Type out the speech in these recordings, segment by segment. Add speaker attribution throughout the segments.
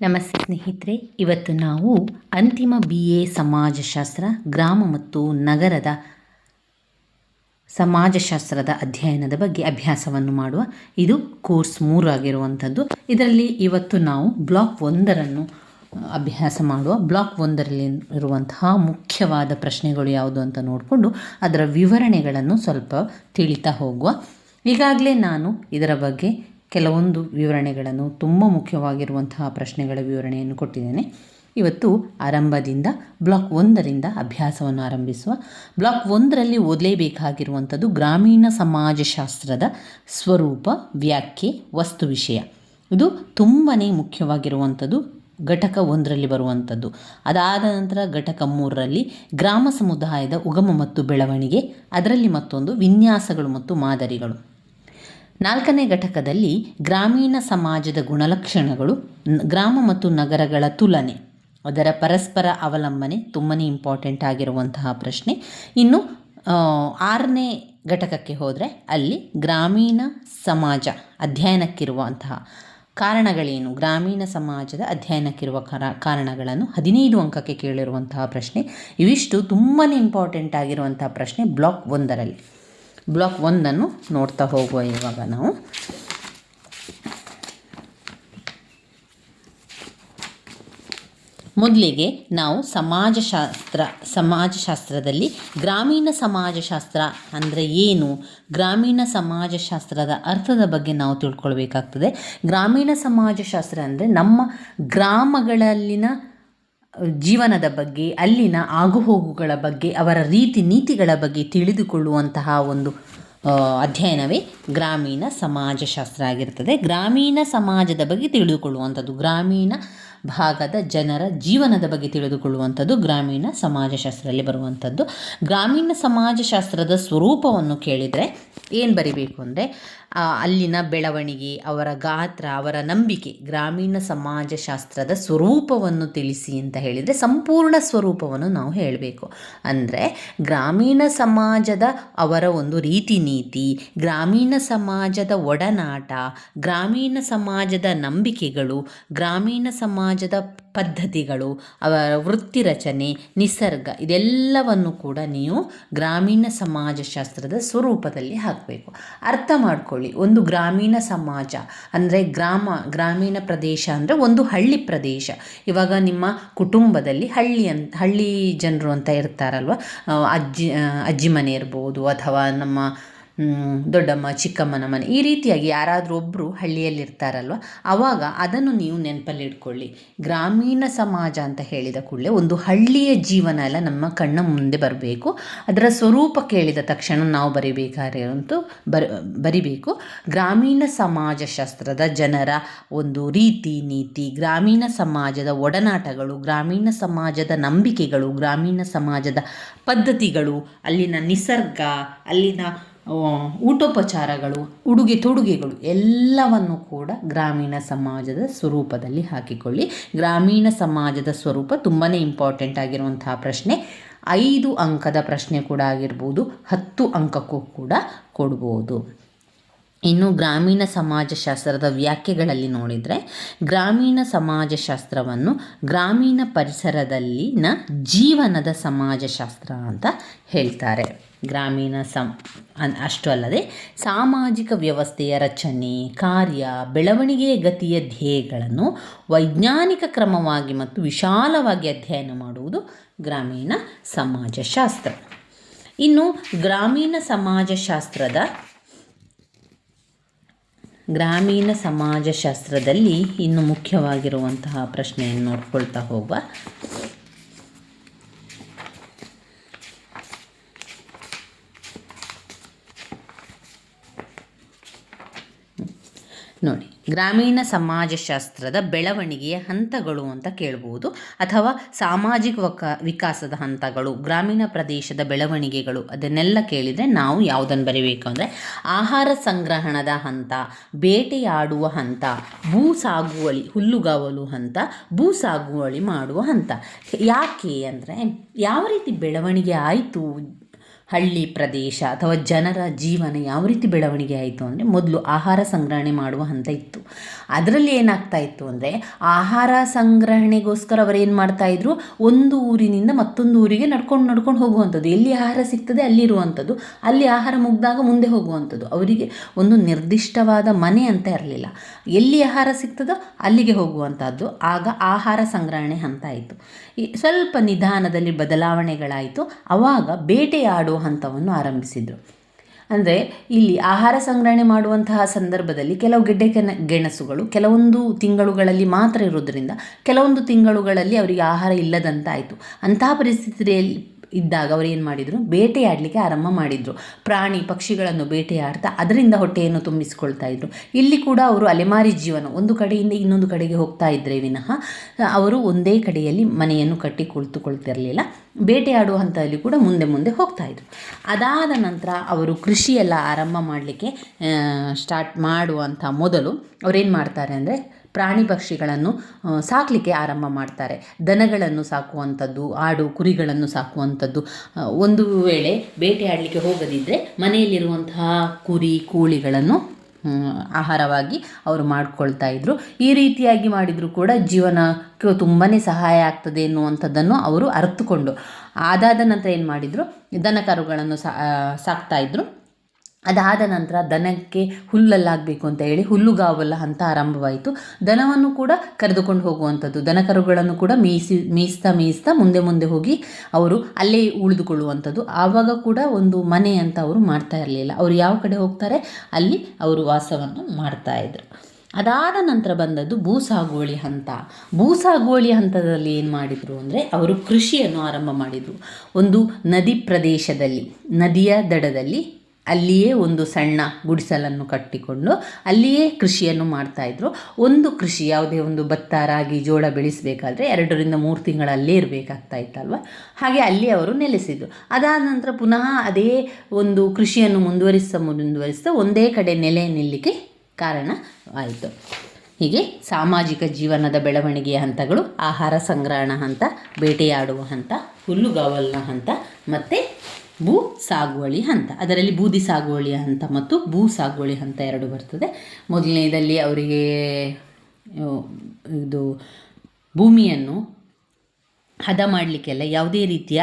Speaker 1: ನಮಸ್ತೆ ಸ್ನೇಹಿತರೆ, ಇವತ್ತು ನಾವು ಅಂತಿಮ ಬಿ ಎ ಸಮಾಜಶಾಸ್ತ್ರ ಗ್ರಾಮ ಮತ್ತು ನಗರದ ಸಮಾಜಶಾಸ್ತ್ರದ ಅಧ್ಯಯನದ ಬಗ್ಗೆ ಅಭ್ಯಾಸವನ್ನು ಮಾಡುವ ಇದು ಕೋರ್ಸ್ ಮೂರು ಆಗಿರುವಂಥದ್ದು. ಇದರಲ್ಲಿ ಇವತ್ತು ನಾವು ಬ್ಲಾಕ್ ಒಂದರನ್ನು ಅಭ್ಯಾಸ ಮಾಡುವ. ಬ್ಲಾಕ್ ಒಂದರಲ್ಲಿ ಇರುವಂತಹ ಮುಖ್ಯವಾದ ಪ್ರಶ್ನೆಗಳು ಯಾವುದು ಅಂತ ನೋಡಿಕೊಂಡು ಅದರ ವಿವರಣೆಗಳನ್ನು ಸ್ವಲ್ಪ ತಿಳಿತಾ ಹೋಗುವ. ಈಗಾಗಲೇ ನಾನು ಇದರ ಬಗ್ಗೆ ಕೆಲವೊಂದು ವಿವರಣೆಗಳನ್ನು ತುಂಬ ಮುಖ್ಯವಾಗಿರುವಂತಹ ಪ್ರಶ್ನೆಗಳ ವಿವರಣೆಯನ್ನು ಕೊಟ್ಟಿದ್ದೇನೆ. ಇವತ್ತು ಆರಂಭದಿಂದ ಬ್ಲಾಕ್ ಒಂದರಿಂದ ಅಭ್ಯಾಸವನ್ನು ಆರಂಭಿಸುವ. ಬ್ಲಾಕ್ ಒಂದರಲ್ಲಿ ಓದಲೇಬೇಕಾಗಿರುವಂಥದ್ದು ಗ್ರಾಮೀಣ ಸಮಾಜಶಾಸ್ತ್ರದ ಸ್ವರೂಪ, ವ್ಯಾಖ್ಯೆ, ವಸ್ತು ವಿಷಯ. ಇದು ತುಂಬಾ ಮುಖ್ಯವಾಗಿರುವಂಥದ್ದು ಘಟಕ ಒಂದರಲ್ಲಿ ಬರುವಂಥದ್ದು. ಅದಾದ ನಂತರ ಘಟಕ ಮೂರರಲ್ಲಿ ಗ್ರಾಮ ಸಮುದಾಯದ ಉಗಮ ಮತ್ತು ಬೆಳವಣಿಗೆ, ಅದರಲ್ಲಿ ಮತ್ತೊಂದು ವಿನ್ಯಾಸಗಳು ಮತ್ತು ಮಾದರಿಗಳು. ನಾಲ್ಕನೇ ಘಟಕದಲ್ಲಿ ಗ್ರಾಮೀಣ ಸಮಾಜದ ಗುಣಲಕ್ಷಣಗಳು ಗ್ರಾಮ ಮತ್ತು ನಗರಗಳ ತುಲನೆ, ಅದರ ಪರಸ್ಪರ ಅವಲಂಬನೆ ತುಂಬನೇ ಇಂಪಾರ್ಟೆಂಟ್ ಆಗಿರುವಂತಹ ಪ್ರಶ್ನೆ. ಇನ್ನು ಆರನೇ ಘಟಕಕ್ಕೆ ಹೋದರೆ ಅಲ್ಲಿ ಗ್ರಾಮೀಣ ಸಮಾಜ ಅಧ್ಯಯನಕ್ಕಿರುವಂತಹ ಕಾರಣಗಳೇನು? ಗ್ರಾಮೀಣ ಸಮಾಜದ ಅಧ್ಯಯನಕ್ಕಿರುವ ಕರ, ಕಾರಣಗಳನ್ನು ಹದಿನೈದು ಅಂಕಕ್ಕೆ ಕೇಳಿರುವಂತಹ ಪ್ರಶ್ನೆ. ಇವಿಷ್ಟು ತುಂಬಾ ಇಂಪಾರ್ಟೆಂಟ್ ಆಗಿರುವಂತಹ ಪ್ರಶ್ನೆ ಬ್ಲಾಕ್ ಒಂದರಲ್ಲಿ. ಬ್ಲಾಕ್ ಒಂದನ್ನು ನೋಡ್ತಾ ಹೋಗುವ ಇವಾಗ ನಾವು. ಮೊದಲಿಗೆ ನಾವು ಸಮಾಜಶಾಸ್ತ್ರ, ಸಮಾಜಶಾಸ್ತ್ರದಲ್ಲಿ ಗ್ರಾಮೀಣ ಸಮಾಜಶಾಸ್ತ್ರ ಅಂದರೆ ಏನು? ಗ್ರಾಮೀಣ ಸಮಾಜಶಾಸ್ತ್ರದ ಅರ್ಥದ ಬಗ್ಗೆ ನಾವು ತಿಳ್ಕೊಳ್ಬೇಕಾಗ್ತದೆ. ಗ್ರಾಮೀಣ ಸಮಾಜಶಾಸ್ತ್ರ ಅಂದರೆ ನಮ್ಮ ಗ್ರಾಮಗಳಲ್ಲಿನ ಜೀವನದ ಬಗ್ಗೆ, ಅಲ್ಲಿನ ಆಗುಹೋಗುಗಳ ಬಗ್ಗೆ, ಅವರ ರೀತಿ ನೀತಿಗಳ ಬಗ್ಗೆ ತಿಳಿದುಕೊಳ್ಳುವಂತಹ ಒಂದು ಅಧ್ಯಯನವೇ ಗ್ರಾಮೀಣ ಸಮಾಜಶಾಸ್ತ್ರ ಆಗಿರ್ತದೆ. ಗ್ರಾಮೀಣ ಸಮಾಜದ ಬಗ್ಗೆ ತಿಳಿದುಕೊಳ್ಳುವಂಥದ್ದು, ಗ್ರಾಮೀಣ ಭಾಗದ ಜನರ ಜೀವನದ ಬಗ್ಗೆ ತಿಳಿದುಕೊಳ್ಳುವಂಥದ್ದು ಗ್ರಾಮೀಣ ಸಮಾಜಶಾಸ್ತ್ರದಲ್ಲಿ ಬರುವಂಥದ್ದು. ಗ್ರಾಮೀಣ ಸಮಾಜಶಾಸ್ತ್ರದ ಸ್ವರೂಪವನ್ನು ಕೇಳಿದರೆ ಏನು ಬರಿಬೇಕು ಅಂದರೆ ಅಲ್ಲಿನ ಬೆಳವಣಿಗೆ, ಅವರ ಗಾತ್ರ, ಅವರ ನಂಬಿಕೆ, ಗ್ರಾಮೀಣ ಸಮಾಜಶಾಸ್ತ್ರದ ಸ್ವರೂಪವನ್ನು ತಿಳಿಸಿ ಅಂತ ಹೇಳಿದರೆ ಸಂಪೂರ್ಣ ಸ್ವರೂಪವನ್ನು ನಾವು ಹೇಳಬೇಕು. ಅಂದರೆ ಗ್ರಾಮೀಣ ಸಮಾಜದ ಅವರ ಒಂದು ರೀತಿ ನೀತಿ, ಗ್ರಾಮೀಣ ಸಮಾಜದ ಒಡನಾಟ, ಗ್ರಾಮೀಣ ಸಮಾಜದ ನಂಬಿಕೆಗಳು, ಗ್ರಾಮೀಣ ಸಮಾಜದ ಪದ್ಧತಿಗಳು, ಅವರ ವೃತ್ತಿ ರಚನೆ, ನಿಸರ್ಗ ಇದೆಲ್ಲವನ್ನು ಕೂಡ ನೀವು ಗ್ರಾಮೀಣ ಸಮಾಜಶಾಸ್ತ್ರದ ಸ್ವರೂಪದಲ್ಲಿ ಹಾಕಬೇಕು. ಅರ್ಥ ಮಾಡ್ಕೊಳ್ಳಿ, ಒಂದು ಗ್ರಾಮೀಣ ಸಮಾಜ ಅಂದರೆ ಗ್ರಾಮ, ಗ್ರಾಮೀಣ ಪ್ರದೇಶ ಅಂದರೆ ಒಂದು ಹಳ್ಳಿ ಪ್ರದೇಶ. ಇವಾಗ ನಿಮ್ಮ ಕುಟುಂಬದಲ್ಲಿ ಹಳ್ಳಿ ಅಂತ ಹಳ್ಳಿ ಜನರು ಅಂತ ಇರ್ತಾರಲ್ವ? ಅಜ್ಜಿ ಅಜ್ಜಿ ಮನೆ ಇರ್ಬೋದು ಅಥವಾ ನಮ್ಮ ದೊಡ್ಡಮ್ಮ, ಚಿಕ್ಕಮ್ಮನ ಮನೆ, ಈ ರೀತಿಯಾಗಿ ಯಾರಾದರೂ ಒಬ್ಬರು ಹಳ್ಳಿಯಲ್ಲಿರ್ತಾರಲ್ವ ಆವಾಗ ಅದನ್ನು ನೀವು ನೆನಪಲ್ಲಿ ಇಟ್ಕೊಳ್ಳಿ ಗ್ರಾಮೀಣ ಸಮಾಜ ಅಂತ ಹೇಳಿದ ಕೂಡಲೇ ಒಂದು ಹಳ್ಳಿಯ ಜೀವನ ಎಲ್ಲ ನಮ್ಮ ಕಣ್ಣ ಮುಂದೆ ಬರಬೇಕು. ಅದರ ಸ್ವರೂಪ ಕೇಳಿದ ತಕ್ಷಣ ನಾವು ಬರಿಬೇಕಾದಂತೂ ಬರ, ಬರಿಬೇಕು. ಗ್ರಾಮೀಣ ಸಮಾಜಶಾಸ್ತ್ರದ ಜನರ ಒಂದು ರೀತಿ ನೀತಿ, ಗ್ರಾಮೀಣ ಸಮಾಜದ ಒಡನಾಟಗಳು, ಗ್ರಾಮೀಣ ಸಮಾಜದ ನಂಬಿಕೆಗಳು, ಗ್ರಾಮೀಣ ಸಮಾಜದ ಪದ್ಧತಿಗಳು, ಅಲ್ಲಿನ ನಿಸರ್ಗ, ಅಲ್ಲಿನ ಊಟೋಪಚಾರಗಳು, ಉಡುಗೆ ತೊಡುಗೆಗಳು ಎಲ್ಲವನ್ನು ಕೂಡ ಗ್ರಾಮೀಣ ಸಮಾಜದ ಸ್ವರೂಪದಲ್ಲಿ ಹಾಕಿಕೊಳ್ಳಿ. ಗ್ರಾಮೀಣ ಸಮಾಜದ ಸ್ವರೂಪ ತುಂಬಾ ಇಂಪಾರ್ಟೆಂಟ್ ಆಗಿರುವಂತಹ ಪ್ರಶ್ನೆ. ಐದು ಅಂಕದ ಪ್ರಶ್ನೆ ಕೂಡ ಆಗಿರ್ಬೋದು, ಹತ್ತು ಅಂಕಕ್ಕೂ ಕೂಡ ಕೊಡ್ಬೋದು. ಇನ್ನು ಗ್ರಾಮೀಣ ಸಮಾಜಶಾಸ್ತ್ರದ ವ್ಯಾಖ್ಯೆಗಳಲ್ಲಿ ನೋಡಿದರೆ, ಗ್ರಾಮೀಣ ಸಮಾಜಶಾಸ್ತ್ರವನ್ನು ಗ್ರಾಮೀಣ ಪರಿಸರದಲ್ಲಿನ ಜೀವನದ ಸಮಾಜಶಾಸ್ತ್ರ ಅಂತ ಹೇಳ್ತಾರೆ. ಗ್ರಾಮೀಣ ಸಂ ಅಷ್ಟು ಅಲ್ಲದೆ ಸಾಮಾಜಿಕ ವ್ಯವಸ್ಥೆಯ ರಚನೆ, ಕಾರ್ಯ, ಬೆಳವಣಿಗೆಯ ಗತಿಯ ಧ್ಯೇಯಗಳನ್ನು ವೈಜ್ಞಾನಿಕ ಕ್ರಮವಾಗಿ ಮತ್ತು ವಿಶಾಲವಾಗಿ ಅಧ್ಯಯನ ಮಾಡುವುದು ಗ್ರಾಮೀಣ ಸಮಾಜಶಾಸ್ತ್ರ. ಇನ್ನು ಗ್ರಾಮೀಣ ಸಮಾಜಶಾಸ್ತ್ರದ ಗ್ರಾಮೀಣ ಸಮಾಜಶಾಸ್ತ್ರದಲ್ಲಿ ಇನ್ನು ಮುಖ್ಯವಾಗಿರುವಂತಹ ಪ್ರಶ್ನೆಯನ್ನು ನೋಡ್ಕೊಳ್ತಾ ಹೋಗುವ ನೋಡಿ ಗ್ರಾಮೀಣ ಸಮಾಜಶಾಸ್ತ್ರದ ಬೆಳವಣಿಗೆಯ ಹಂತಗಳು ಅಂತ ಕೇಳ್ಬೋದು. ಅಥವಾ ಸಾಮಾಜಿಕ ವಕ, ವಿಕಾಸದ ಹಂತಗಳು, ಗ್ರಾಮೀಣ ಪ್ರದೇಶದ ಬೆಳವಣಿಗೆಗಳು, ಅದನ್ನೆಲ್ಲ ಕೇಳಿದರೆ ನಾವು ಯಾವುದನ್ನು ಬರೀಬೇಕು ಅಂದರೆ ಆಹಾರ ಸಂಗ್ರಹಣದ ಹಂತ, ಬೇಟೆಯಾಡುವ ಹಂತ, ಭೂ ಸಾಗುವಳಿ, ಹುಲ್ಲುಗಾವಲು ಹಂತ, ಭೂ ಸಾಗುವಳಿ ಮಾಡುವ ಹಂತ. ಯಾಕೆ ಅಂದರೆ ಯಾವ ರೀತಿ ಬೆಳವಣಿಗೆ ಆಯಿತು ಹಳ್ಳಿ ಪ್ರದೇಶ ಅಥವಾ ಜನರ ಜೀವನ ಯಾವ ರೀತಿ ಬೆಳವಣಿಗೆ ಆಯಿತು ಅಂದರೆ ಮೊದಲು ಆಹಾರ ಸಂಗ್ರಹಣೆ ಮಾಡುವ ಹಂತ ಇತ್ತು. ಅದರಲ್ಲಿ ಏನಾಗ್ತಾ ಇತ್ತು ಅಂದರೆ ಆಹಾರ ಸಂಗ್ರಹಣೆಗೋಸ್ಕರ ಅವರು ಏನು ಮಾಡ್ತಾಯಿದ್ರು ಒಂದು ಊರಿನಿಂದ ಮತ್ತೊಂದು ಊರಿಗೆ ನಡ್ಕೊಂಡು ನಡ್ಕೊಂಡು ಹೋಗುವಂಥದ್ದು. ಎಲ್ಲಿ ಆಹಾರ ಸಿಗ್ತದೆ ಅಲ್ಲಿರುವಂಥದ್ದು ಅಲ್ಲಿ ಆಹಾರ ಮುಗ್ದಾಗ ಮುಂದೆ ಹೋಗುವಂಥದ್ದು. ಅವರಿಗೆ ಒಂದು ನಿರ್ದಿಷ್ಟವಾದ ಮನೆ ಅಂತ ಇರಲಿಲ್ಲ. ಎಲ್ಲಿ ಆಹಾರ ಸಿಗ್ತದೋ ಅಲ್ಲಿಗೆ ಹೋಗುವಂಥದ್ದು. ಆಗ ಆಹಾರ ಸಂಗ್ರಹಣೆ ಹಂತ ಆಯಿತು ಸ್ವಲ್ಪ ನಿಧಾನದಲ್ಲಿ ಬದಲಾವಣೆಗಳಾಯಿತು. ಆವಾಗ ಬೇಟೆಯಾಡುವ ಹಂತವನ್ನು ಆರಂಭಿಸಿದರು. ಅಂದರೆ ಇಲ್ಲಿ ಆಹಾರ ಸಂಗ್ರಹಣೆ ಮಾಡುವಂತಹ ಸಂದರ್ಭದಲ್ಲಿ ಕೆಲವು ಗೆಡ್ಡೆ ಕೆನ, ಗೆಣಸುಗಳು ಕೆಲವೊಂದು ತಿಂಗಳುಗಳಲ್ಲಿ ಮಾತ್ರ ಇರೋದರಿಂದ ಕೆಲವೊಂದು ತಿಂಗಳುಗಳಲ್ಲಿ ಅವರಿಗೆ ಆಹಾರ ಇಲ್ಲದಂತಾಯಿತು. ಅಂತಹ ಪರಿಸ್ಥಿತಿಯಲ್ಲಿ ಇದ್ದಾಗ ಅವರು ಏನು ಮಾಡಿದರು? ಬೇಟೆಯಾಡಲಿಕ್ಕೆ ಆರಂಭ ಮಾಡಿದರು. ಪ್ರಾಣಿ ಪಕ್ಷಿಗಳನ್ನು ಬೇಟೆಯಾಡ್ತಾ ಅದರಿಂದ ಹೊಟ್ಟೆಯನ್ನು ತುಂಬಿಸಿಕೊಳ್ತಾ ಇದ್ದರು ಇಲ್ಲಿ ಕೂಡ ಅವರು ಅಲೆಮಾರಿ ಜೀವನ, ಒಂದು ಕಡೆಯಿಂದ ಇನ್ನೊಂದು ಕಡೆಗೆ ಹೋಗ್ತಾ ಇದ್ದರೆ ವಿನಃ, ಅವರು ಒಂದೇ ಕಡೆಯಲ್ಲಿ ಮನೆಯನ್ನು ಕಟ್ಟಿ ಕುಳಿತುಕೊಳ್ತಿರಲಿಲ್ಲ. ಬೇಟೆಯಾಡುವ ಹಂತದಲ್ಲಿ ಕೂಡ ಮುಂದೆ ಮುಂದೆ ಹೋಗ್ತಾ ಇದ್ರು. ಅದಾದ ನಂತರ ಅವರು ಕೃಷಿಯೆಲ್ಲ ಆರಂಭ ಮಾಡಲಿಕ್ಕೆ ಸ್ಟಾರ್ಟ್ ಮಾಡುವಂಥ ಮೊದಲು ಅವರೇನು ಮಾಡ್ತಾರೆ ಅಂದರೆ ಪ್ರಾಣಿ ಪಕ್ಷಿಗಳನ್ನು ಸಾಕಲಿಕ್ಕೆ ಆರಂಭ ಮಾಡ್ತಾರೆ. ದನಗಳನ್ನು ಸಾಕುವಂಥದ್ದು, ಆಡು ಕುರಿಗಳನ್ನು ಸಾಕುವಂಥದ್ದು. ಒಂದು ವೇಳೆ ಬೇಟೆಯಾಡಲಿಕ್ಕೆ ಹೋಗದಿದ್ದರೆ ಮನೆಯಲ್ಲಿರುವಂತಹ ಕುರಿ, ಕೋಳಿಗಳನ್ನು ಆಹಾರವಾಗಿ ಅವರು ಮಾಡಿಕೊಳ್ತಾ ಇದ್ದರು ಈ ರೀತಿಯಾಗಿ ಮಾಡಿದರೂ ಕೂಡ ಜೀವನಕ್ಕೆ ತುಂಬಾ ಸಹಾಯ ಆಗ್ತದೆ ಎನ್ನುವಂಥದ್ದನ್ನು ಅವರು ಅರ್ತುಕೊಂಡು. ಅದಾದ ನಂತರ ಏನು ಮಾಡಿದರು? ದನ ಕರುಗಳನ್ನು ಸಾಕ್ತಾಯಿದ್ರು ಅದಾದ ನಂತರ ದನಕ್ಕೆ ಹುಲ್ಲಲ್ಲಾಗಬೇಕು ಅಂತ ಹೇಳಿ ಹುಲ್ಲುಗಾವಲ್ಲ ಹಂತ ಆರಂಭವಾಯಿತು. ದನವನ್ನು ಕೂಡ ಕರೆದುಕೊಂಡು ಹೋಗುವಂಥದ್ದು. ದನಕರುಗಳನ್ನು ಕೂಡ ಮೇಯಿಸಿ ಮೇಯಿಸ್ತಾ ಮೇಯಿಸ್ತಾ ಮುಂದೆ ಮುಂದೆ ಹೋಗಿ ಅವರು ಅಲ್ಲೇ ಉಳಿದುಕೊಳ್ಳುವಂಥದ್ದು. ಆವಾಗ ಕೂಡ ಒಂದು ಮನೆ ಅಂತ ಅವರು ಮಾಡ್ತಾ ಇರಲಿಲ್ಲ. ಅವರು ಯಾವ ಕಡೆ ಹೋಗ್ತಾರೆ? ಅಲ್ಲಿ ಅವರು ವಾಸವನ್ನು ಮಾಡ್ತಾ ಇದ್ರು. ಅದಾದ ನಂತರ ಬಂದದ್ದು ಭೂ ಸಾಗುವಳಿ ಹಂತ. ಭೂ ಸಾಗುವಳಿ ಹಂತದಲ್ಲಿ ಏನು ಮಾಡಿದರು ಅಂದರೆ ಅವರು ಕೃಷಿಯನ್ನು ಆರಂಭ ಮಾಡಿದರು. ಒಂದು ನದಿ ಪ್ರದೇಶದಲ್ಲಿ, ನದಿಯ ದಡದಲ್ಲಿ ಅಲ್ಲಿಯೇ ಒಂದು ಸಣ್ಣ ಗುಡಿಸಲನ್ನು ಕಟ್ಟಿಕೊಂಡು ಅಲ್ಲಿಯೇ ಕೃಷಿಯನ್ನು ಮಾಡ್ತಾಯಿದ್ರು ಒಂದು ಕೃಷಿ, ಯಾವುದೇ ಒಂದು ಭತ್ತ, ರಾಗಿ, ಜೋಳ ಬೆಳೆಸಬೇಕಾದ್ರೆ ಎರಡರಿಂದ ಮೂರು ತಿಂಗಳಲ್ಲೇ ಇರಬೇಕಾಗ್ತಾ ಇತ್ತಲ್ವ? ಹಾಗೆ ಅಲ್ಲಿ ಅವರು ನೆಲೆಸಿದ್ರು. ಅದಾದ ನಂತರ ಪುನಃ ಅದೇ ಒಂದು ಕೃಷಿಯನ್ನು ಮುಂದುವರಿಸ್ತಾ ಮುಂದುವರಿಸ್ತಾ ಒಂದೇ ಕಡೆ ನೆಲೆ ನಿಲ್ಲಲಿಕ್ಕೆ ಕಾರಣ ಆಯಿತು. ಹೀಗೆ ಸಾಮಾಜಿಕ ಜೀವನದ ಬೆಳವಣಿಗೆಯ ಹಂತಗಳು, ಆಹಾರ ಸಂಗ್ರಹಣ ಹಂತ, ಬೇಟೆಯಾಡುವ ಹಂತ, ಹುಲ್ಲುಗಾವಲಿನ ಹಂತ, ಮತ್ತು ಭೂ ಸಾಗುವಳಿ ಹಂತ. ಅದರಲ್ಲಿ ಬೂದಿ ಸಾಗುವಳಿ ಹಂತ ಮತ್ತು ಭೂ ಸಾಗುವಳಿ ಹಂತ ಎರಡು ಬರ್ತದೆ. ಮೊದಲನೇದಲ್ಲಿ ಅವರಿಗೆ ಇದು ಭೂಮಿಯನ್ನು ಹದ ಮಾಡಲಿಕ್ಕೆಲ್ಲ ಯಾವುದೇ ರೀತಿಯ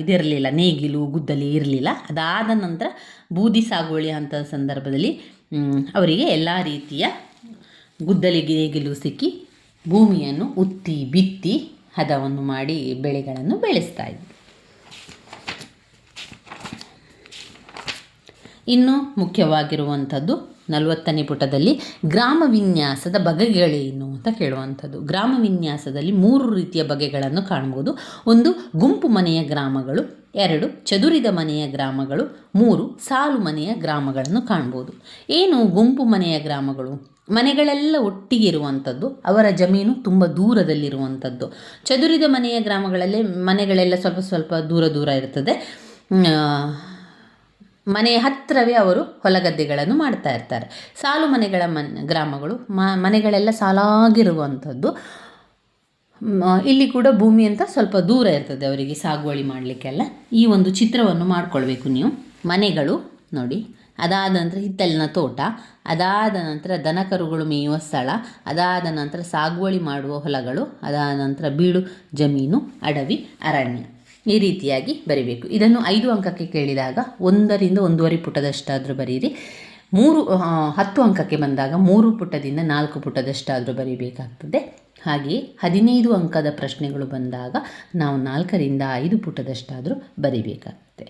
Speaker 1: ಇದಿರಲಿಲ್ಲ. ನೇಗಿಲು, ಗುದ್ದಲಿ ಇರಲಿಲ್ಲ. ಅದಾದ ನಂತರ ಬೂದಿ ಸಾಗುವಳಿ ಹಂತದ ಸಂದರ್ಭದಲ್ಲಿ ಅವರಿಗೆ ಎಲ್ಲ ರೀತಿಯ ಗುದ್ದಲಿ, ನೇಗಿಲು ಸಿಕ್ಕಿ ಭೂಮಿಯನ್ನು ಉತ್ತಿ, ಬಿತ್ತಿ ಹದವನ್ನು ಮಾಡಿ ಬೆಳೆಗಳನ್ನು ಬೆಳೆಸ್ತಾ ಇದ್ದರು. ಇನ್ನು ಮುಖ್ಯವಾಗಿರುವಂಥದ್ದು ನಲವತ್ತನೇ ಪುಟದಲ್ಲಿ ಗ್ರಾಮ ವಿನ್ಯಾಸದ ಬಗೆಗಳೇನು ಅಂತ ಕೇಳುವಂಥದ್ದು. ಗ್ರಾಮ ವಿನ್ಯಾಸದಲ್ಲಿ ಮೂರು ರೀತಿಯ ಬಗೆಗಳನ್ನು ಕಾಣ್ಬೋದು ಒಂದು, ಗುಂಪು ಮನೆಯ ಗ್ರಾಮಗಳು. ಎರಡು, ಚದುರಿದ ಮನೆಯ ಗ್ರಾಮಗಳು. ಮೂರು, ಸಾಲು ಮನೆಯ ಗ್ರಾಮಗಳನ್ನು ಕಾಣ್ಬೋದು ಏನು ಗುಂಪು ಮನೆಯ ಗ್ರಾಮಗಳು? ಮನೆಗಳೆಲ್ಲ ಒಟ್ಟಿಗೆ ಇರುವಂಥದ್ದು, ಅವರ ಜಮೀನು ತುಂಬ ದೂರದಲ್ಲಿರುವಂಥದ್ದು. ಚದುರಿದ ಮನೆಯ ಗ್ರಾಮಗಳಲ್ಲಿ ಮನೆಗಳೆಲ್ಲ ಸ್ವಲ್ಪ ಸ್ವಲ್ಪ ದೂರ ದೂರ ಇರ್ತದೆ. ಮನೆಯ ಹತ್ತಿರವೇ ಅವರು ಹೊಲಗದ್ದೆಗಳನ್ನು ಮಾಡ್ತಾ ಇರ್ತಾರೆ. ಸಾಲು ಮನೆಗಳ ಮನ್, ಗ್ರಾಮಗಳು ಮನೆಗಳೆಲ್ಲ ಸಾಲಾಗಿರುವಂಥದ್ದು. ಇಲ್ಲಿ ಕೂಡ ಭೂಮಿ ಅಂತ ಸ್ವಲ್ಪ ದೂರ ಇರ್ತದೆ ಅವರಿಗೆ ಸಾಗುವಳಿ ಮಾಡಲಿಕ್ಕೆಲ್ಲ. ಈ ಒಂದು ಚಿತ್ರವನ್ನು ಮಾಡಿಕೊಳ್ಬೇಕು ನೀವು. ಮನೆಗಳು ನೋಡಿ, ಅದಾದ ನಂತರ ಹಿತ್ತಲಿನ ತೋಟ, ಅದಾದ ನಂತರ ದನಕರುಗಳು ಮೇಯುವ ಸ್ಥಳ, ಅದಾದ ನಂತರ ಸಾಗುವಳಿ ಮಾಡುವ ಹೊಲಗಳು, ಅದಾದ ನಂತರ ಬೀಳು ಜಮೀನು, ಅಡವಿ, ಅರಣ್ಯ. ಈ ರೀತಿಯಾಗಿ ಬರಿಬೇಕು. ಇದನ್ನು ಐದು ಅಂಕಕ್ಕೆ ಕೇಳಿದಾಗ ಒಂದರಿಂದ ಒಂದೂವರೆ ಪುಟದಷ್ಟಾದರೂ ಬರೀರಿ. ಮೂರು ಹತ್ತು ಅಂಕಕ್ಕೆ ಬಂದಾಗ ಮೂರು ಪುಟದಿಂದ ನಾಲ್ಕು ಪುಟದಷ್ಟಾದರೂ ಬರೀಬೇಕಾಗ್ತದೆ. ಹಾಗೆಯೇ ಹದಿನೈದು ಅಂಕದ ಪ್ರಶ್ನೆಗಳು ಬಂದಾಗ ನಾವು ನಾಲ್ಕರಿಂದ ಐದು ಪುಟದಷ್ಟಾದರೂ ಬರೀಬೇಕಾಗ್ತದೆ.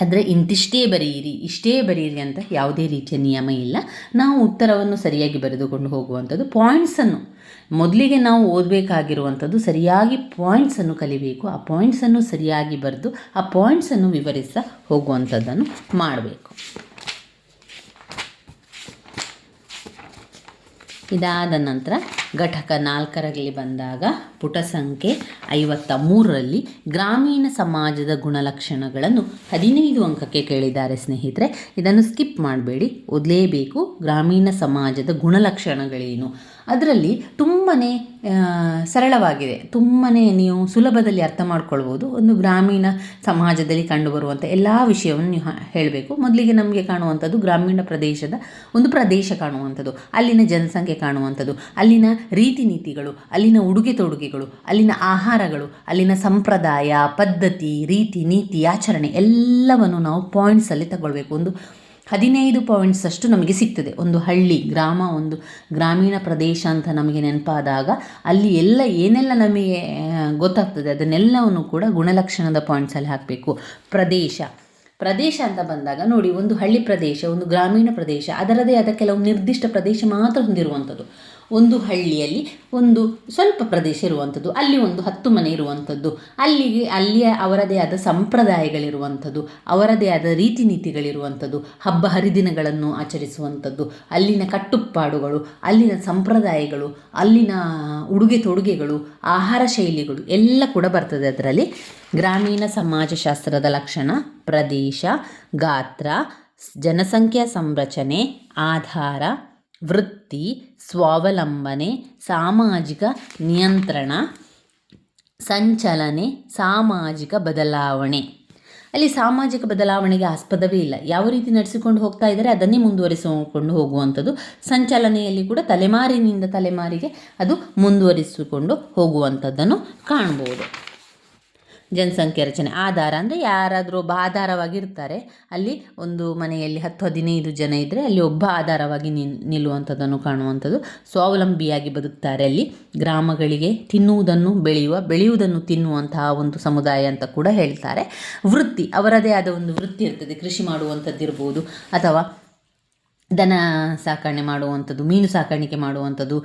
Speaker 1: ಆದರೆ ಇಂತಿಷ್ಟೇ ಬರೆಯಿರಿ ಇಷ್ಟೇ ಬರೆಯಿರಿ ಅಂತ ಯಾವುದೇ ರೀತಿಯ ನಿಯಮ ಇಲ್ಲ. ನಾವು ಉತ್ತರವನ್ನು ಸರಿಯಾಗಿ ಬರೆದುಕೊಂಡು ಹೋಗುವಂಥದ್ದು ಪಾಯಿಂಟ್ಸನ್ನು ಮೊದಲಿಗೆ ನಾವು ಓದಬೇಕಾಗಿರುವಂಥದ್ದು ಸರಿಯಾಗಿ ಪಾಯಿಂಟ್ಸನ್ನು ಕಲಿಬೇಕು, ಆ ಪಾಯಿಂಟ್ಸನ್ನು ಸರಿಯಾಗಿ ಬರೆದು, ಆ ಪಾಯಿಂಟ್ಸನ್ನು ವಿವರಿಸ ಹೋಗುವಂಥದ್ದನ್ನು ಮಾಡಬೇಕು. ಇದಾದ ನಂತರ ಘಟಕ ನಾಲ್ಕರಲ್ಲಿ ಬಂದಾಗ ಪುಟ ಸಂಖ್ಯೆ ಐವತ್ತ ಮೂರರಲ್ಲಿ ಗ್ರಾಮೀಣ ಸಮಾಜದ ಗುಣಲಕ್ಷಣಗಳನ್ನು ಹದಿನೈದು ಅಂಕಕ್ಕೆ ಕೇಳಿದ್ದಾರೆ ಸ್ನೇಹಿತರೆ. ಇದನ್ನು ಸ್ಕಿಪ್ ಮಾಡಬೇಡಿ. ಓದಲೇಬೇಕು. ಗ್ರಾಮೀಣ ಸಮಾಜದ ಗುಣಲಕ್ಷಣಗಳೇನು? ಅದರಲ್ಲಿ ತುಂಬಾ ಸರಳವಾಗಿದೆ. ತುಂಬಾ ನೀವು ಸುಲಭದಲ್ಲಿ ಅರ್ಥ ಮಾಡ್ಕೊಳ್ಬೋದು. ಒಂದು ಗ್ರಾಮೀಣ ಸಮಾಜದಲ್ಲಿ ಕಂಡುಬರುವಂಥ ಎಲ್ಲ ವಿಷಯವನ್ನು ನೀವು ಹೇಳಬೇಕು. ಮೊದಲಿಗೆ ನಮಗೆ ಕಾಣುವಂಥದ್ದು ಗ್ರಾಮೀಣ ಪ್ರದೇಶದ ಒಂದು ಪ್ರದೇಶ ಕಾಣುವಂಥದ್ದು, ಅಲ್ಲಿನ ಜನಸಂಖ್ಯೆ ಕಾಣುವಂಥದ್ದು, ಅಲ್ಲಿನ ರೀತಿ ನೀತಿಗಳು ಅಲ್ಲಿನ ಉಡುಗೆ ತೊಡುಗೆಗಳು, ಅಲ್ಲಿನ ಆಹಾರಗಳು, ಅಲ್ಲಿನ ಸಂಪ್ರದಾಯ, ಪದ್ಧತಿ, ರೀತಿ, ನೀತಿ, ಆಚರಣೆ ಎಲ್ಲವನ್ನು ನಾವು ಪಾಯಿಂಟ್ಸಲ್ಲಿ ತಗೊಳ್ಬೇಕು. ಒಂದು ಹದಿನೈದು ಪಾಯಿಂಟ್ಸ್ ಅಷ್ಟು ನಮಗೆ ಸಿಗ್ತದೆ. ಒಂದು ಹಳ್ಳಿ, ಗ್ರಾಮ, ಒಂದು ಗ್ರಾಮೀಣ ಪ್ರದೇಶ ಅಂತ ನಮಗೆ ನೆನಪಾದಾಗ ಅಲ್ಲಿ ಎಲ್ಲ ಏನೆಲ್ಲ ನಮಗೆ ಗೊತ್ತಾಗ್ತದೆ, ಅದನ್ನೆಲ್ಲವನ್ನು ಕೂಡ ಗುಣಲಕ್ಷಣದ ಪಾಯಿಂಟ್ಸಲ್ಲಿ ಹಾಕಬೇಕು. ಪ್ರದೇಶ. ಪ್ರದೇಶ ಅಂತ ಬಂದಾಗ ನೋಡಿ, ಒಂದು ಹಳ್ಳಿ ಪ್ರದೇಶ, ಒಂದು ಗ್ರಾಮೀಣ ಪ್ರದೇಶ, ಅದರದೇ ಆದ ಕೆಲವು ನಿರ್ದಿಷ್ಟ ಪ್ರದೇಶ ಮಾತ್ರ ಹೊಂದಿರುವಂಥದ್ದು. ಒಂದು ಹಳ್ಳಿಯಲ್ಲಿ ಒಂದು ಸ್ವಲ್ಪ ಪ್ರದೇಶ ಇರುವಂಥದ್ದು, ಅಲ್ಲಿ ಒಂದು ಹತ್ತು ಮನೆ ಇರುವಂಥದ್ದು ಅಲ್ಲಿಗೆ ಅಲ್ಲಿಯ ಅವರದೇ ಆದ ಸಂಪ್ರದಾಯಗಳಿರುವಂಥದ್ದು, ಅವರದೇ ಆದ ರೀತಿ ನೀತಿಗಳಿರುವಂಥದ್ದು ಹಬ್ಬ ಹರಿದಿನಗಳನ್ನು ಆಚರಿಸುವಂಥದ್ದು, ಅಲ್ಲಿನ ಕಟ್ಟುಪಾಡುಗಳು ಅಲ್ಲಿನ ಸಂಪ್ರದಾಯಗಳು, ಅಲ್ಲಿನ ಉಡುಗೆ ತೊಡುಗೆಗಳು, ಆಹಾರ ಶೈಲಿಗಳು ಎಲ್ಲ ಕೂಡ ಬರ್ತದೆ ಅದರಲ್ಲಿ. ಗ್ರಾಮೀಣ ಸಮಾಜಶಾಸ್ತ್ರದ ಲಕ್ಷಣ, ಪ್ರದೇಶ, ಗಾತ್ರ, ಜನಸಂಖ್ಯಾ ಸಂರಚನೆ, ಆಧಾರ ವೃತ್ತಿ, ಸ್ವಾವಲಂಬನೆ, ಸಾಮಾಜಿಕ ನಿಯಂತ್ರಣ, ಸಂಚಲನೆ, ಸಾಮಾಜಿಕ ಬದಲಾವಣೆ. ಅಲ್ಲಿ ಸಾಮಾಜಿಕ ಬದಲಾವಣೆಗೆ ಆಸ್ಪದವೇ ಇಲ್ಲ. ಯಾವ ರೀತಿ ನಡೆಸಿಕೊಂಡು ಹೋಗ್ತಾ ಇದ್ದಾರೆ ಅದನ್ನೇ ಮುಂದುವರಿಸಿಕೊಂಡು ಹೋಗುವಂಥದ್ದು. ಸಂಚಲನೆಯಲ್ಲಿ ಕೂಡ ತಲೆಮಾರಿನಿಂದ ತಲೆಮಾರಿಗೆ ಅದು ಮುಂದುವರಿಸಿಕೊಂಡು ಹೋಗುವಂಥದ್ದನ್ನು ಕಾಣ್ಬೋದು. ಜನಸಂಖ್ಯೆ ರಚನೆ. ಆಧಾರ ಅಂದರೆ ಯಾರಾದರೂ ಒಬ್ಬ ಆಧಾರವಾಗಿರ್ತಾರೆ. ಅಲ್ಲಿ ಒಂದು ಮನೆಯಲ್ಲಿ ಹತ್ತು ಹದಿನೈದು ಜನ ಇದ್ದರೆ ಅಲ್ಲಿ ಒಬ್ಬ ಆಧಾರವಾಗಿ ನಿನ್ ನಿಲ್ಲುವಂಥದ್ದನ್ನು ಕಾಣುವಂಥದ್ದು. ಸ್ವಾವಲಂಬಿಯಾಗಿ ಬದುಕ್ತಾರೆ ಅಲ್ಲಿ. ಗ್ರಾಮಗಳಿಗೆ ತಿನ್ನುವುದನ್ನು ಬೆಳೆಯುವ, ಬೆಳೆಯುವುದನ್ನು ತಿನ್ನುವಂತಹ ಒಂದು ಸಮುದಾಯ ಅಂತ ಕೂಡ ಹೇಳ್ತಾರೆ. ವೃತ್ತಿ, ಅವರದೇ ಆದ ಒಂದು ವೃತ್ತಿ ಇರ್ತದೆ. ಕೃಷಿ ಮಾಡುವಂಥದ್ದಿರ್ಬೋದು ಅಥವಾ ದನ ಸಾಕಣೆ ಮಾಡುವಂಥದ್ದು, ಮೀನು ಸಾಕಾಣಿಕೆ ಮಾಡುವಂಥದ್ದು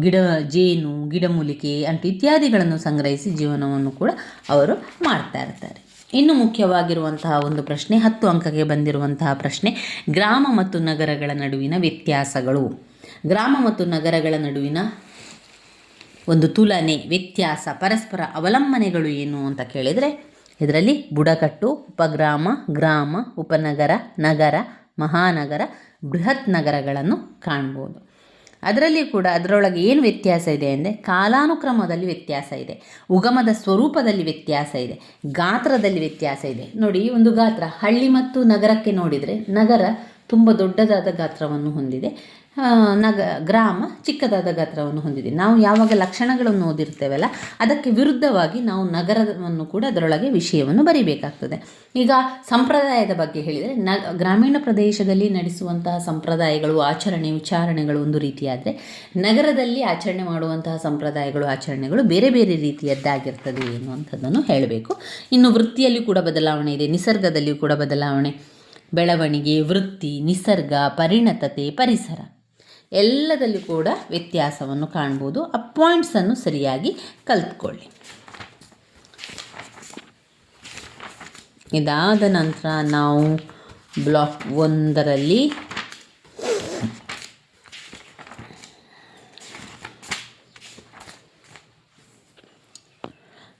Speaker 1: ಗಿಡ, ಜೇನು ಗಿಡಮೂಲಿಕೆ ಅಂಟು ಇತ್ಯಾದಿಗಳನ್ನು ಸಂಗ್ರಹಿಸಿ ಜೀವನವನ್ನು ಕೂಡ ಅವರು ಮಾಡ್ತಾ ಇರ್ತಾರೆ. ಇನ್ನು ಮುಖ್ಯವಾಗಿರುವಂತಹ ಒಂದು ಪ್ರಶ್ನೆ, ಹತ್ತು ಅಂಕಕ್ಕೆ ಬಂದಿರುವಂತಹ ಪ್ರಶ್ನೆ, ಗ್ರಾಮ ಮತ್ತು ನಗರಗಳ ನಡುವಿನ ವ್ಯತ್ಯಾಸಗಳು. ಗ್ರಾಮ ಮತ್ತು ನಗರಗಳ ನಡುವಿನ ಒಂದು ತುಲನೆ, ವ್ಯತ್ಯಾಸ, ಪರಸ್ಪರ ಅವಲಂಬನೆಗಳು ಏನು ಅಂತ ಕೇಳಿದರೆ, ಇದರಲ್ಲಿ ಬುಡಕಟ್ಟು, ಉಪಗ್ರಾಮ, ಗ್ರಾಮ, ಉಪನಗರ, ನಗರ, ಮಹಾನಗರ ಬೃಹತ್ ನಗರಗಳನ್ನು ಕಾಣ್ಬೋದು. ಅದರಲ್ಲಿ ಕೂಡ ಅದರೊಳಗೆ ಏನು ವ್ಯತ್ಯಾಸ ಇದೆ ಅಂದರೆ ಕಾಲಾನುಕ್ರಮದಲ್ಲಿ ವ್ಯತ್ಯಾಸ ಇದೆ. ಉಗಮದ ಸ್ವರೂಪದಲ್ಲಿ ವ್ಯತ್ಯಾಸ ಇದೆ. ಗಾತ್ರದಲ್ಲಿ ವ್ಯತ್ಯಾಸ ಇದೆ. ನೋಡಿ ಒಂದು ಗಾತ್ರ ಹಳ್ಳಿ ಮತ್ತು ನಗರಕ್ಕೆ ನೋಡಿದರೆ ನಗರ ತುಂಬ ದೊಡ್ಡದಾದ ಗಾತ್ರವನ್ನು ಹೊಂದಿದೆ. ನಗ, ಗ್ರಾಮ ಚಿಕ್ಕದಾದ ಗಾತ್ರವನ್ನು ಹೊಂದಿದೆ. ನಾವು ಯಾವಾಗ ಲಕ್ಷಣಗಳನ್ನು ಓದಿರ್ತೇವಲ್ಲ, ಅದಕ್ಕೆ ವಿರುದ್ಧವಾಗಿ ನಾವು ನಗರವನ್ನು ಕೂಡ ಅದರೊಳಗೆ ವಿಷಯವನ್ನು ಬರೀಬೇಕಾಗ್ತದೆ. ಈಗ ಸಂಪ್ರದಾಯದ ಬಗ್ಗೆ ಹೇಳಿದರೆ, ನ, ಗ್ರಾಮೀಣ ಪ್ರದೇಶದಲ್ಲಿ ನಡೆಸುವಂತಹ ಸಂಪ್ರದಾಯಗಳು, ಆಚರಣೆ, ವಿಚಾರಣೆಗಳು ಒಂದು ರೀತಿಯಾದರೆ, ನಗರದಲ್ಲಿ ಆಚರಣೆ ಮಾಡುವಂತಹ ಸಂಪ್ರದಾಯಗಳು, ಆಚರಣೆಗಳು ಬೇರೆ ಬೇರೆ ರೀತಿಯದ್ದಾಗಿರ್ತದೆ ಎನ್ನುವಂಥದ್ದನ್ನು ಹೇಳಬೇಕು. ಇನ್ನು ವೃತ್ತಿಯಲ್ಲಿ ಕೂಡ ಬದಲಾವಣೆ ಇದೆ, ನಿಸರ್ಗದಲ್ಲಿಯೂ ಕೂಡ ಬದಲಾವಣೆ. ಬೆಳವಣಿಗೆ, ವೃತ್ತಿ, ನಿಸರ್ಗ, ಪರಿಣತತೆ, ಪರಿಸರ. ಎಲ್ಲದಲ್ಲೂ ಕೂಡ ವ್ಯತ್ಯಾಸವನ್ನು ಕಾಣ್ಬೋದು. ಆ ಪಾಯಿಂಟ್ಸನ್ನು ಸರಿಯಾಗಿ ಕಲ್ತ್ಕೊಳ್ಳಿ. ಇದಾದ ನಂತರ ನಾವು ಬ್ಲಾಕ್ ಒಂದರಲ್ಲಿ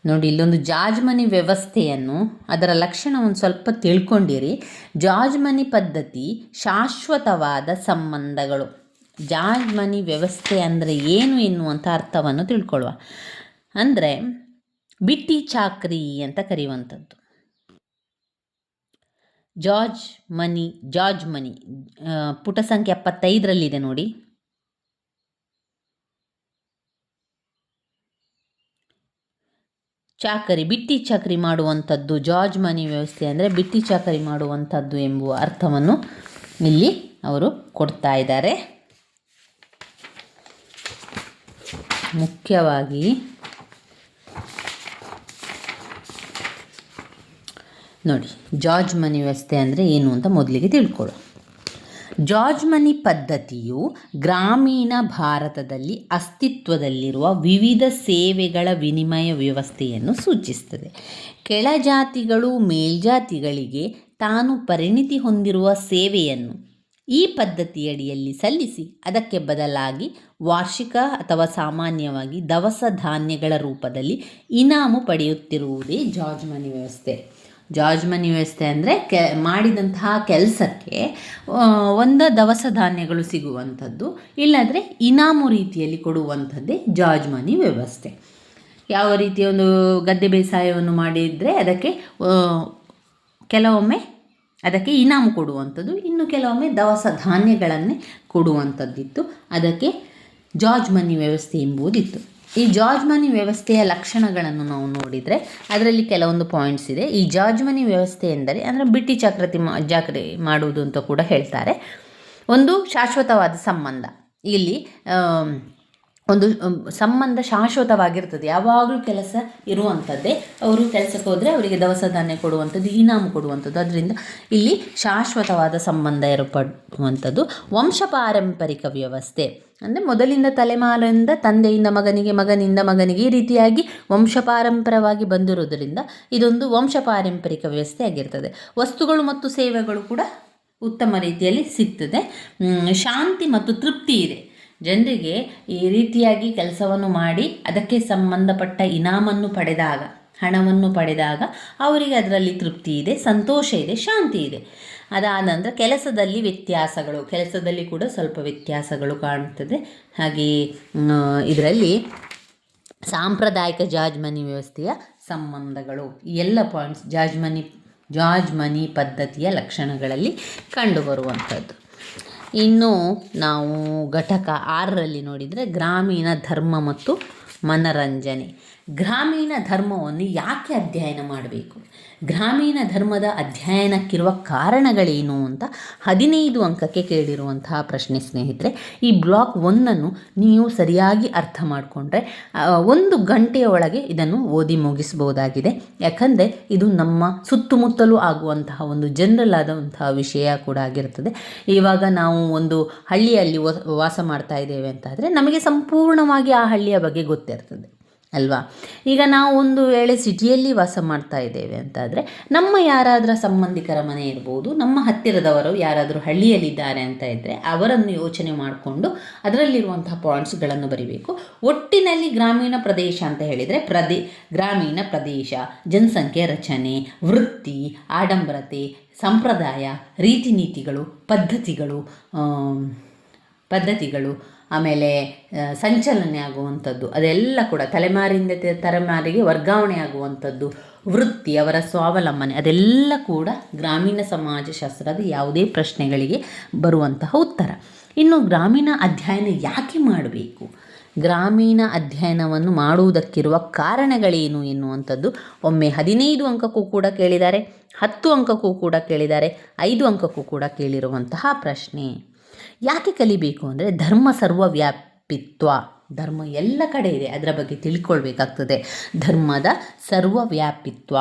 Speaker 1: ನೋಡಿ, ಇಲ್ಲೊಂದು ಜಾಜ್ಮನಿ ವ್ಯವಸ್ಥೆಯನ್ನು ಅದರ ಲಕ್ಷಣ ಒಂದು ಸ್ವಲ್ಪ ತಿಳ್ಕೊಂಡಿರಿ. ಜಾಜ್ಮನಿ ಪದ್ಧತಿ ಶಾಶ್ವತವಾದ ಸಂಬಂಧಗಳು. ಜಾಜ್ ಮನಿ ವ್ಯವಸ್ಥೆ ಅಂದರೆ ಏನು ಎನ್ನುವಂಥ ಅರ್ಥವನ್ನು ತಿಳ್ಕೊಳ್ಳುವ. ಅಂದರೆ ಬಿಟ್ಟಿ ಚಾಕ್ರಿ ಅಂತ ಕರೆಯುವಂಥದ್ದು. ಜಾಜ್ ಮನಿ ಜಾಜ್ ಮನಿ ಪುಟ ಸಂಖ್ಯೆ ಎಪ್ಪತ್ತೈದರಲ್ಲಿದೆ ನೋಡಿ. ಚಾಕರಿ, ಬಿಟ್ಟಿ ಚಾಕರಿ ಮಾಡುವಂಥದ್ದು, ಜಾರ್ಜ್ ಮನಿ ವ್ಯವಸ್ಥೆ ಅಂದರೆ ಬಿಟ್ಟಿ ಚಾಕರಿ ಮಾಡುವಂಥದ್ದು ಎಂಬುವ ಅರ್ಥವನ್ನು ಇಲ್ಲಿ ಅವರು ಕೊಡ್ತಾ ಇದ್ದಾರೆ. ಮುಖ್ಯವಾಗಿ ನೋಡಿ, ಜಾರ್ಜ್ ಮನಿ ವ್ಯವಸ್ಥೆ ಅಂದರೆ ಏನು ಅಂತ ಮೊದಲಿಗೆ ತಿಳ್ಕೊಳ್ಳೋ ಜಾರ್ಜ್ ಮನಿ ಪದ್ಧತಿಯು ಗ್ರಾಮೀಣ ಭಾರತದಲ್ಲಿ ಅಸ್ತಿತ್ವದಲ್ಲಿರುವ ವಿವಿಧ ಸೇವೆಗಳ ವಿನಿಮಯ ವ್ಯವಸ್ಥೆಯನ್ನು ಸೂಚಿಸುತ್ತದೆ. ಕೆಳಜಾತಿಗಳು ಮೇಲ್ಜಾತಿಗಳಿಗೆ ತಾನು ಪರಿಣಿತಿ ಹೊಂದಿರುವ ಸೇವೆಯನ್ನು ಈ ಪದ್ಧತಿಯಡಿಯಲ್ಲಿ ಸಲ್ಲಿಸಿ ಅದಕ್ಕೆ ಬದಲಾಗಿ ವಾರ್ಷಿಕ ಅಥವಾ ಸಾಮಾನ್ಯವಾಗಿ ದವಸ ಧಾನ್ಯಗಳ ರೂಪದಲ್ಲಿ ಇನಾಮು ಪಡೆಯುತ್ತಿರುವುದೇ ಜಾರ್ಜ್ ಮನಿ ವ್ಯವಸ್ಥೆ. ಜಾಜ್ಮನಿ ವ್ಯವಸ್ಥೆ ಅಂದರೆ ಕೆ, ಮಾಡಿದಂತಹ ಕೆಲಸಕ್ಕೆ ಒಂದು ದವಸ ಧಾನ್ಯಗಳು ಸಿಗುವಂಥದ್ದು, ಇಲ್ಲಾಂದರೆ ಇನಾಮು ರೀತಿಯಲ್ಲಿ ಕೊಡುವಂಥದ್ದೇ ಜಾಜ್ಮನಿ ವ್ಯವಸ್ಥೆ. ಯಾವ ರೀತಿಯ ಒಂದು ಗದ್ದೆ ಬೇಸಾಯವನ್ನು ಮಾಡಿದರೆ ಅದಕ್ಕೆ ಕೆಲವೊಮ್ಮೆ ಅದಕ್ಕೆ ಇನಾಮು ಕೊಡುವಂಥದ್ದು, ಇನ್ನು ಕೆಲವೊಮ್ಮೆ ದವಸ ಧಾನ್ಯಗಳನ್ನೇ ಕೊಡುವಂಥದ್ದಿತ್ತು. ಅದಕ್ಕೆ ಜಾರ್ಜ್ ಮನಿ ವ್ಯವಸ್ಥೆ ಎಂಬುದಿತ್ತು. ಈ ಜಾರ್ಜ್ ಮನಿ ವ್ಯವಸ್ಥೆಯ ಲಕ್ಷಣಗಳನ್ನು ನಾವು ನೋಡಿದರೆ ಅದರಲ್ಲಿ ಕೆಲವೊಂದು ಪಾಯಿಂಟ್ಸ್ ಇದೆ. ಈ ಜಾರ್ಜ್ ಮನಿ ವ್ಯವಸ್ಥೆ ಎಂದರೆ ಅಂದರೆ ಬಿಟ್ಟಿ ಚಕ್ರತಿ ಜಾಕ್ರಿ ಮಾಡುವುದು ಅಂತ ಕೂಡ ಹೇಳ್ತಾರೆ. ಒಂದು ಶಾಶ್ವತವಾದ ಸಂಬಂಧ. ಇಲ್ಲಿ ಒಂದು ಸಂಬಂಧ ಶಾಶ್ವತವಾಗಿರ್ತದೆ. ಯಾವಾಗಲೂ ಕೆಲಸ ಇರುವಂಥದ್ದೇ. ಅವರು ಕೆಲಸಕ್ಕೆ ಹೋದರೆ ಅವರಿಗೆ ದವಸ ಧಾನ್ಯ ಕೊಡುವಂಥದ್ದು, ಇನಾಮು ಕೊಡುವಂಥದ್ದು. ಅದರಿಂದ ಇಲ್ಲಿ ಶಾಶ್ವತವಾದ ಸಂಬಂಧ ಏರ್ಪಡುವಂಥದ್ದು. ವಂಶ ಪಾರಂಪರಿಕ ವ್ಯವಸ್ಥೆ. ಅಂದರೆ ಮೊದಲಿಂದ ತಲೆಮಾರಿಂದ ತಂದೆಯಿಂದ ಮಗನಿಗೆ, ಮಗನಿಂದ ಮಗನಿಗೆ ಈ ರೀತಿಯಾಗಿ ವಂಶಪಾರಂಪರವಾಗಿ ಬಂದಿರೋದರಿಂದ ಇದೊಂದು ವಂಶ ಪಾರಂಪರಿಕ ವ್ಯವಸ್ಥೆ ಆಗಿರ್ತದೆ. ವಸ್ತುಗಳು ಮತ್ತು ಸೇವೆಗಳು ಕೂಡ ಉತ್ತಮ ರೀತಿಯಲ್ಲಿ ಸಿಗ್ತದೆ. ಶಾಂತಿ ಮತ್ತು ತೃಪ್ತಿ ಇದೆ. ಜನರಿಗೆ ಈ ರೀತಿಯಾಗಿ ಕೆಲಸವನ್ನು ಮಾಡಿ ಅದಕ್ಕೆ ಸಂಬಂಧಪಟ್ಟ ಇನಾಮನ್ನು ಪಡೆದಾಗ ಹಣವನ್ನು ಪಡೆದಾಗ ಅವರಿಗೆ ಅದರಲ್ಲಿ ತೃಪ್ತಿ ಇದೆ, ಸಂತೋಷ ಇದೆ, ಶಾಂತಿ ಇದೆ. ಅದಾದ ನಂತರ ಕೆಲಸದಲ್ಲಿ ವ್ಯತ್ಯಾಸಗಳು, ಕೆಲಸದಲ್ಲಿ ಕೂಡ ಸ್ವಲ್ಪ ವ್ಯತ್ಯಾಸಗಳು ಕಾಣ್ತದೆ. ಹಾಗೆಯೇ ಇದರಲ್ಲಿ ಸಾಂಪ್ರದಾಯಿಕ ಜಾಜ್ ಮನಿ ವ್ಯವಸ್ಥೆಯ ಸಂಬಂಧಗಳು. ಎಲ್ಲ ಪಾಯಿಂಟ್ಸ್ ಜಾಜ್ ಮನಿ ಜಾಜ್ ಮನಿ ಪದ್ಧತಿಯ ಲಕ್ಷಣಗಳಲ್ಲಿ ಕಂಡುಬರುವಂಥದ್ದು. ಇನ್ನು ನಾವು ಘಟಕ ಆರರಲ್ಲಿ ನೋಡಿದರೆ ಗ್ರಾಮೀಣ ಧರ್ಮ ಮತ್ತು ಮನರಂಜನೆ. ಗ್ರಾಮೀಣ ಧರ್ಮವನ್ನು ಯಾಕೆ ಅಧ್ಯಯನ ಮಾಡಬೇಕು? ಗ್ರಾಮೀಣ ಧರ್ಮದ ಅಧ್ಯಯನಕ್ಕಿರುವ ಕಾರಣಗಳೇನು ಅಂತ ಹದಿನೈದು ಅಂಕಕ್ಕೆ ಕೇಳಿರುವಂತಹ ಪ್ರಶ್ನೆ ಸ್ನೇಹಿತರೆ, ಈ ಬ್ಲಾಕ್ ಒಂದನ್ನು ನೀವು ಸರಿಯಾಗಿ ಅರ್ಥ ಮಾಡಿಕೊಂಡ್ರೆ ಒಂದು ಗಂಟೆಯ ಒಳಗೆ ಇದನ್ನು ಓದಿ ಮುಗಿಸ್ಬೋದಾಗಿದೆ ಯಾಕಂದರೆ ಇದು ನಮ್ಮ ಸುತ್ತಮುತ್ತಲೂ ಆಗುವಂತಹ ಒಂದು ಜನರಲ್ ಆದಂತಹ ವಿಷಯ ಕೂಡ ಆಗಿರುತ್ತದೆ. ಇವಾಗ ನಾವು ಒಂದು ಹಳ್ಳಿಯಲ್ಲಿ ವಾಸ ಮಾಡ್ತಾ ಇದ್ದೇವೆ ಅಂತಾದರೆ ನಮಗೆ ಸಂಪೂರ್ಣವಾಗಿ ಆ ಹಳ್ಳಿಯ ಬಗ್ಗೆ ಗೊತ್ತಿರ್ತದೆ. ಅಲ್ವಾ? ಈಗ ನಾವು ಒಂದು ವೇಳೆ ಸಿಟಿಯಲ್ಲಿ ವಾಸ ಮಾಡ್ತಾ ಇದ್ದೇವೆ ಅಂತಾದರೆ, ನಮ್ಮ ಯಾರಾದರೂ ಸಂಬಂಧಿಕರ ಮನೆ ಇರ್ಬೋದು, ನಮ್ಮ ಹತ್ತಿರದವರು ಯಾರಾದರೂ ಹಳ್ಳಿಯಲ್ಲಿದ್ದಾರೆ ಅಂತ ಇದ್ದರೆ ಅವರನ್ನು ಯೋಚನೆ ಮಾಡಿಕೊಂಡು ಅದರಲ್ಲಿರುವಂತಹ ಪಾಯಿಂಟ್ಸ್ಗಳನ್ನು ಬರಿಬೇಕು. ಒಟ್ಟಿನಲ್ಲಿ ಗ್ರಾಮೀಣ ಪ್ರದೇಶ ಅಂತ ಹೇಳಿದರೆ ಪ್ರದೇ, ಗ್ರಾಮೀಣ ಪ್ರದೇಶ, ಜನಸಂಖ್ಯೆ ರಚನೆ, ವೃತ್ತಿ, ಆಡಂಬರತೆ, ಸಂಪ್ರದಾಯ ರೀತಿ ನೀತಿಗಳು ಪದ್ಧತಿಗಳು ಪದ್ಧತಿಗಳು ಆಮೇಲೆ ಸಂಚಲನೆ ಆಗುವಂಥದ್ದು. ಅದೆಲ್ಲ ಕೂಡ ತಲೆಮಾರಿಂದ ತಲೆಮಾರಿಗೆ ವರ್ಗಾವಣೆ ಆಗುವಂಥದ್ದು. ವೃತ್ತಿ, ಅವರ ಸ್ವಾವಲಂಬನೆ, ಅದೆಲ್ಲ ಕೂಡ ಗ್ರಾಮೀಣ ಸಮಾಜಶಾಸ್ತ್ರದ ಯಾವುದೇ ಪ್ರಶ್ನೆಗಳಿಗೆ ಬರುವಂತಹ ಉತ್ತರ. ಇನ್ನು ಗ್ರಾಮೀಣ ಅಧ್ಯಯನ ಯಾಕೆ ಮಾಡಬೇಕು? ಗ್ರಾಮೀಣ ಅಧ್ಯಯನವನ್ನು ಮಾಡುವುದಕ್ಕಿರುವ ಕಾರಣಗಳೇನು ಎನ್ನುವಂಥದ್ದು ಒಮ್ಮೆ ಹದಿನೈದು ಅಂಕಕ್ಕೂ ಕೂಡ ಕೇಳಿದ್ದಾರೆ, ಹತ್ತು ಅಂಕಕ್ಕೂ ಕೂಡ ಕೇಳಿದ್ದಾರೆ, ಐದು ಅಂಕಕ್ಕೂ ಕೂಡ ಕೇಳಿರುವಂತಹ ಪ್ರಶ್ನೆ. ಯಾಕೆ ಕಲಿಬೇಕು ಅಂದರೆ ಧರ್ಮ ಸರ್ವವ್ಯಾಪಿತ್ವ. ಧರ್ಮ ಎಲ್ಲ ಕಡೆ ಇದೆ, ಅದರ ಬಗ್ಗೆ ತಿಳ್ಕೊಳ್ಬೇಕಾಗ್ತದೆ. ಧರ್ಮದ ಸರ್ವವ್ಯಾಪಿತ್ವ.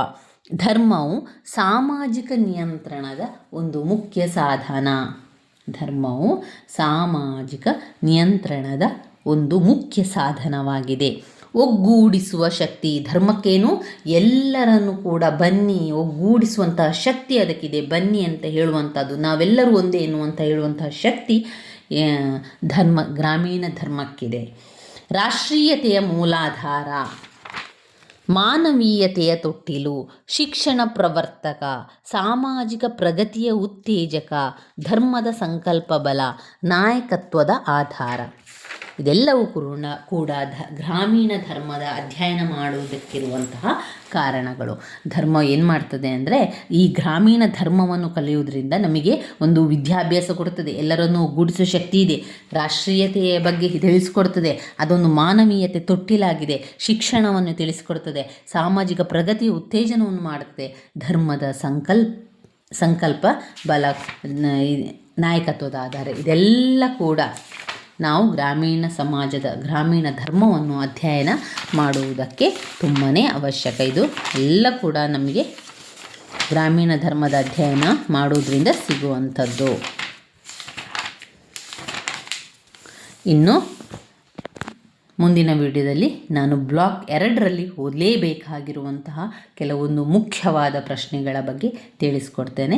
Speaker 1: ಧರ್ಮವು ಸಾಮಾಜಿಕ ನಿಯಂತ್ರಣದ ಒಂದು ಮುಖ್ಯ ಸಾಧನ. ಧರ್ಮವು ಸಾಮಾಜಿಕ ನಿಯಂತ್ರಣದ ಒಂದು ಮುಖ್ಯ ಸಾಧನವಾಗಿದೆ. ಒಗ್ಗೂಡಿಸುವ ಶಕ್ತಿ, ಧರ್ಮಕ್ಕೇನು? ಎಲ್ಲರನ್ನು ಕೂಡ ಬನ್ನಿ, ಒಗ್ಗೂಡಿಸುವಂತಹ ಶಕ್ತಿ ಅದಕ್ಕಿದೆ. ಬನ್ನಿ ಅಂತ ಹೇಳುವಂಥದ್ದು. ನಾವೆಲ್ಲರೂ ಒಂದೇ ಎನ್ನುವಂಥ ಹೇಳುವಂತಹ ಶಕ್ತಿ ಧರ್ಮ, ಗ್ರಾಮೀಣ ಧರ್ಮಕ್ಕಿದೆ. ರಾಷ್ಟ್ರೀಯತೆಯ ಮೂಲಾಧಾರ, ಮಾನವೀಯತೆಯ ತೊಟ್ಟಿಲು, ಶಿಕ್ಷಣ ಪ್ರವರ್ತಕ, ಸಾಮಾಜಿಕ ಪ್ರಗತಿಯ ಉತ್ತೇಜಕ, ಧರ್ಮದ ಸಂಕಲ್ಪ ಬಲ, ನಾಯಕತ್ವದ ಆಧಾರ. ಇದೆಲ್ಲವೂ ಕೂಡ ಕೂಡ ಧ, ಗ್ರಾಮೀಣ ಧರ್ಮದ ಅಧ್ಯಯನ ಮಾಡುವುದಕ್ಕಿರುವಂತಹ ಕಾರಣಗಳು. ಧರ್ಮ ಏನು ಮಾಡ್ತದೆ ಅಂದರೆ, ಈ ಗ್ರಾಮೀಣ ಧರ್ಮವನ್ನು ಕಲಿಯುವುದರಿಂದ ನಮಗೆ ಒಂದು ವಿದ್ಯಾಭ್ಯಾಸ ಕೊಡುತ್ತದೆ ಎಲ್ಲರನ್ನೂ ಒಗ್ಗೂಡಿಸುವ ಶಕ್ತಿ ಇದೆ. ರಾಷ್ಟ್ರೀಯತೆಯ ಬಗ್ಗೆ ತಿಳಿಸಿಕೊಡ್ತದೆ. ಅದೊಂದು ಮಾನವೀಯತೆ ತೊಟ್ಟಿಲಾಗಿದೆ. ಶಿಕ್ಷಣವನ್ನು ತಿಳಿಸಿಕೊಡ್ತದೆ. ಸಾಮಾಜಿಕ ಪ್ರಗತಿ ಉತ್ತೇಜನವನ್ನು ಮಾಡುತ್ತದೆ ಧರ್ಮದ ಸಂಕಲ್ಪ ಸಂಕಲ್ಪ, ಬಲ ನಾಯಕತ್ವದ ಆಧಾರ, ಇದೆಲ್ಲ ಕೂಡ ನಾವು ಗ್ರಾಮೀಣ ಸಮಾಜದ, ಗ್ರಾಮೀಣ ಧರ್ಮವನ್ನು ಅಧ್ಯಯನ ಮಾಡುವುದಕ್ಕೆ ತುಂಬಾ ಅವಶ್ಯಕ. ಇದು ಎಲ್ಲ ಕೂಡ ನಮಗೆ ಗ್ರಾಮೀಣ ಧರ್ಮದ ಅಧ್ಯಯನ ಮಾಡುವುದರಿಂದ ಸಿಗುವಂಥದ್ದು. ಇನ್ನು ಮುಂದಿನ ವಿಡಿಯೋದಲ್ಲಿ ನಾನು ಬ್ಲಾಕ್ ಎರಡರಲ್ಲಿ ಓದಲೇಬೇಕಾಗಿರುವಂತಹ ಕೆಲವೊಂದು ಮುಖ್ಯವಾದ ಪ್ರಶ್ನೆಗಳ ಬಗ್ಗೆ ತಿಳಿಸ್ಕೊಡ್ತೇನೆ.